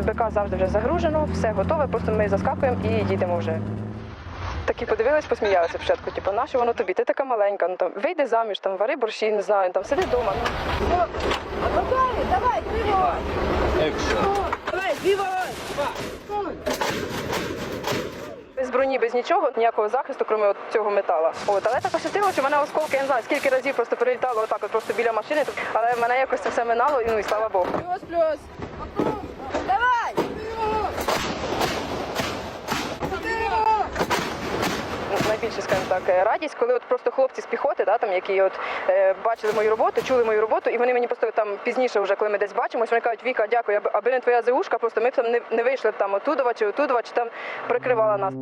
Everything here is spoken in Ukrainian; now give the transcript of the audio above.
БК завжди вже загружено, все готове, просто ми заскакуємо і їдемо вже. Такі подивились, посміялися спочатку. Типу, нащо воно тобі? Ти така маленька, ну там вийди заміж, там вари борщі, не знаю, там сиди вдома. Готові? Давай, тривога! Давай, збивай! Без броні, без нічого, ніякого захисту, крім от цього метала. От, але так ощастило, що мене осколки, я не знаю, скільки разів просто прилітало отак, от просто біля машини, але мене якось це все минало, і ну і слава Богу. Плюс, плюс! Давай! Найбільше, скажімо так, е, радість, коли от просто хлопці з піхоти, да, там, які от е, бачили мою роботу, чули мою роботу, і вони мені просто там пізніше, вже коли ми десь бачимось, вони кажуть, Віка, дякую, аби, не твоя ЗУшка, просто ми б там не, не вийшли там отудова чи отудова, чи там прикривала нас.